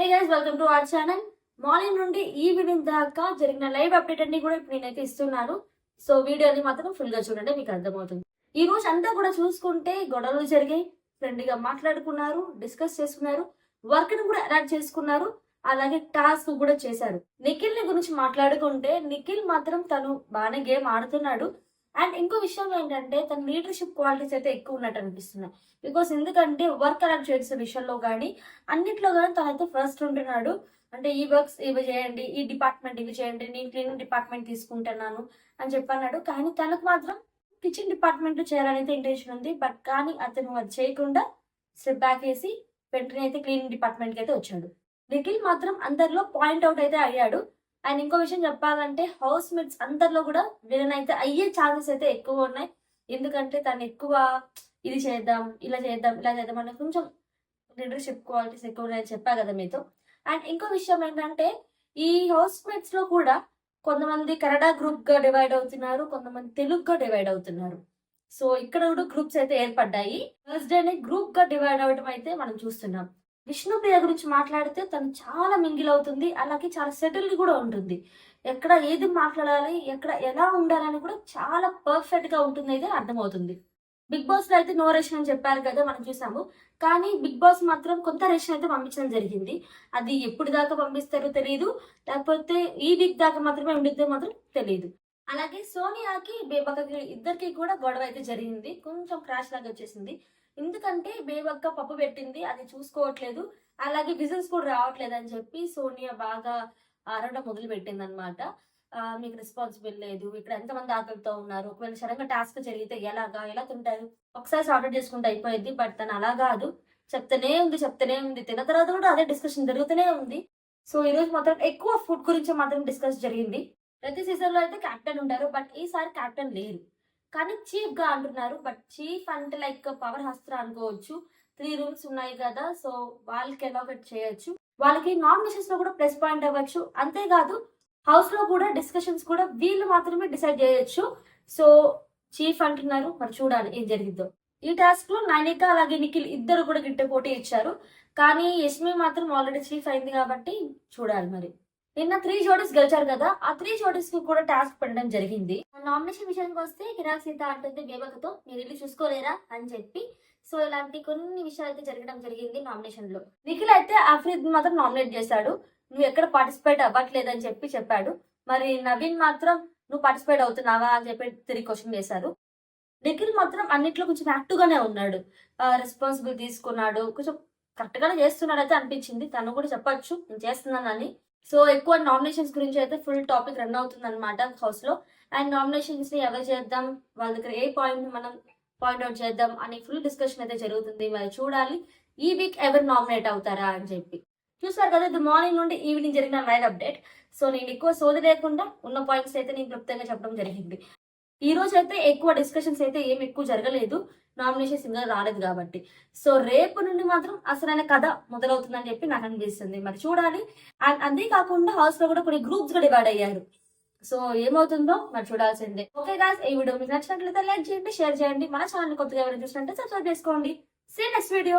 Hey guys welcome to our channel morning నుండి evening దాకా జరిగిన లైవ్ అప్డేట్ అన్ని కూడా ఇప్పుడు నేనైతే ఇస్తున్నాను. సో వీడియోని మాత్రం ఫుల్గా చూడండి మీకు అర్థమవుతుంది. ఈ రోజు అంతా కూడా చూసుకుంటే గొడవలు జరిగాయి. ఫ్రెండ్లీగా మాట్లాడుకున్నారు డిస్కస్ చేసుకున్నారు వర్క్ని కూడా అడాప్ట్ చేసుకున్నారు. అలాగే టాస్క్ కూడా చేశారు. నిఖిల్ని గురించి మాట్లాడుకుంటే నిఖిల్ మాత్రం తను బాగానే గేమ్ ఆడుతున్నాడు. అండ్ ఇంకో విషయం ఏంటంటే తన లీడర్షిప్ క్వాలిటీస్ అయితే ఎక్కువ ఉన్నట్టు అనిపిస్తున్నాయి. బికాస్ ఎందుకంటే వర్క్ అడాప్ట్ చేసే విషయంలో కానీ అన్నిట్లో కానీ తనైతే ఫస్ట్ ఉంటున్నాడు. అంటే ఈ వర్క్స్ ఇవి చేయండి ఈ డిపార్ట్మెంట్ ఇవి చేయండి నేను క్లీనింగ్ డిపార్ట్మెంట్ తీసుకుంటున్నాను అని చెప్పన్నాడు. కానీ తనకు మాత్రం కిచెన్ డిపార్ట్మెంట్ చేయాలనైతే ఇంటెన్షన్ ఉంది. బట్ కానీ అతను అది చేయకుండా స్టెప్ బ్యాక్ వేసి వెంటనే అయితే క్లీనింగ్ డిపార్ట్మెంట్కి అయితే వచ్చాడు. నిఖిల్ మాత్రం అందరిలో పాయింట్ అవుట్ అయితే అయ్యాడు. అండ్ ఇంకో విషయం చెప్పాలంటే హౌస్ మేట్స్ అందరిలో కూడా విలన్ అయితే అయ్యే ఛాన్సెస్ అయితే ఎక్కువ ఉన్నాయి. ఎందుకంటే తను ఎక్కువ ఇది చేద్దాం ఇలా చేద్దాం ఇలా చేద్దాం అనే కొంచెం లీడర్షిప్ క్వాలిటీస్ ఎక్కువ ఉన్నాయని చెప్పా కదా మీతో. అండ్ ఇంకో విషయం ఏంటంటే ఈ హౌస్ మేట్స్లో కూడా కొంతమంది కన్నడ గ్రూప్గా డివైడ్ అవుతున్నారు కొంతమంది తెలుగుగా డివైడ్ అవుతున్నారు. సో ఇక్కడ కూడా గ్రూప్స్ అయితే ఏర్పడ్డాయి. థర్స్డేనే గ్రూప్గా డివైడ్ అవడం అయితే మనం చూస్తున్నాం. విష్ణుప్రియ గురించి మాట్లాడితే తను చాలా మింగిల్ అవుతుంది అలాగే చాలా సెటిల్డ్ కూడా ఉంటుంది. ఎక్కడ ఏది మాట్లాడాలి ఎక్కడ ఎలా ఉండాలని కూడా చాలా పర్ఫెక్ట్గా ఉంటుంది అయితే అర్థమవుతుంది. బిగ్ బాస్లో అయితే నో రేషన్ అని చెప్పారు కదా మనం చూసాము. కానీ బిగ్ బాస్ మాత్రం కొంత రేషన్ అయితే పంపించడం జరిగింది. అది ఎప్పుడు దాకా పంపిస్తారో తెలియదు లేకపోతే ఈ వీక్ దాకా మాత్రమే ఉండిద్దో మాత్రం తెలియదు అలాగే సోనియాకి బేబక్కకి ఇద్దరికి కూడా గొడవ అయితే జరిగింది. కొంచెం క్రాష్ లాగా వచ్చేసింది. ఎందుకంటే బేబక్క పప్పు పెట్టింది అది చూసుకోవట్లేదు. అలాగే విజిల్స్ కూడా రావట్లేదు అని చెప్పి సోనియా బాగా ఆరడం మొదలు పెట్టింది అనమాట మీకు రెస్పాన్సిబుల్ లేదు. ఇక్కడ ఎంతమంది ఆకలితో ఉన్నారు? ఒకవేళ సడన్గా టాస్క్ జరిగితే ఎలాగా? ఎలా తింటారు? ఒకసారి సార్ట్ చేసుకుంటే అయిపోయింది బట్ తను అలా కాదు. చెప్తూనే ఉంది చెప్తూనే ఉంది. తిన్న తర్వాత కూడా అదే డిస్కషన్ జరుగుతూనే ఉంది. సో ఈ రోజు మాత్రం ఎక్కువ ఫుడ్ గురించి మాత్రం డిస్కస్ జరిగింది. ప్రతి సీజన్లో అయితే కెప్టెన్ ఉంటారు బట్ ఈసారి కెప్టెన్ లేరు. కానీ చీఫ్గా అంటున్నారు బట్ చీఫ్ అంటే లైక్ పవర్ హస్త్ర అనుకోవచ్చు. త్రీ రూమ్స్ ఉన్నాయి కదా సో వాళ్ళకి ఎలాగట్ చేయొచ్చు. వాళ్ళకి నామినేషన్స్లో కూడా ప్లస్ పాయింట్ అవ్వచ్చు. అంతేకాదు హౌస్లో కూడా డిస్కషన్స్ కూడా వీళ్ళు మాత్రమే డిసైడ్ చేయొచ్చు. సో చీఫ్ అంటున్నారు మరి చూడాలి ఏం జరిగిందో ఈ టాస్క్లో నైనిక అలాగే నిఖిల్ ఇద్దరు కూడా గిట్ట పోటీ ఇచ్చారు. కానీ యష్మి మాత్రం ఆల్రెడీ చీఫ్ అయింది కాబట్టి చూడాలి మరి. నిన్న త్రీ జోడీస్ గెలిచారు కదా ఆ త్రీ జోడీస్కి కూడా టాస్క్ పెట్టడం జరిగింది. నామినేషన్ విషయానికి వస్తే కిరాక్ సీత అంటుంది బేబకతో మీరు ఇల్లు చూసుకోలేరా? అని చెప్పి. సో ఇలాంటి కొన్ని విషయాలు అయితే జరగడం జరిగింది నామినేషన్లో. నిఖిల్ అయితే అఫ్రీద్ మాత్రం నామినేట్ చేశాడు. నువ్వు ఎక్కడ పార్టిసిపేట్ అవ్వట్లేదని చెప్పి చెప్పాడు. మరి నవీన్ మాత్రం నువ్వు పార్టిసిపేట్ అవుతున్నావా? అని చెప్పి తిరిగి క్వశ్చన్ చేశారు. నిఖిల్ మాత్రం అన్నిట్లో కొంచెం యాక్టివ్ గానే ఉన్నాడు. రెస్పాన్సిబుల్ తీసుకున్నాడు కొంచెం కరెక్ట్ గానే చేస్తున్నాడు అయితే అనిపించింది. తను కూడా చెప్పొచ్చు నేను చేస్తున్నానని. సో ఎక్కువ నామినేషన్స్ గురించి అయితే ఫుల్ టాపిక్ రన్ అవుతుంది అనమాట హౌస్లో. అండ్ నామినేషన్స్ని ఎవరు చేద్దాం? వాళ్ళ దగ్గర ఏ పాయింట్ మనం పాయింట్ అవుట్ చేద్దాం? అని ఫుల్ డిస్కషన్ అయితే జరుగుతుంది. మరి చూడాలి. ఈ వీక్ ఎవరు నామినేట్ అవుతారా అని చెప్పి. చూసారు కదా ఇది మార్నింగ్ నుండి ఈవినింగ్ జరిగిన లైవ్ అప్డేట్ సో నేను ఎక్కువ సోది లేకుండా ఉన్న పాయింట్స్ అయితే నేను క్లుప్తంగా చెప్పడం జరిగింది. ఈ రోజు అయితే ఎక్కువ డిస్కషన్స్ అయితే ఏమి ఎక్కువ జరగలేదు. నామినేషన్స్ ఇంకా రాలేదు కాబట్టి. సో రేపు నుండి మాత్రం అసలైన కథ మొదలవుతుందని చెప్పి నాకు అనిపిస్తుంది. మరి చూడాలి. అండ్ అంతేకాకుండా హౌస్లో కూడా కొన్ని గ్రూప్స్గా డివైడ్ అయ్యారు. సో ఏమవుతుందో మరి చూడాల్సిందే. ఓకే గాస్ ఈ వీడియో మీకు నచ్చినట్లయితే లైక్ చేయండి షేర్ చేయండి. మన ఛానల్ కొత్తగా ఎవరైనా చూసినట్టే సబ్స్క్రైబ్ చేసుకోండి. సే నెక్స్ట్ వీడియో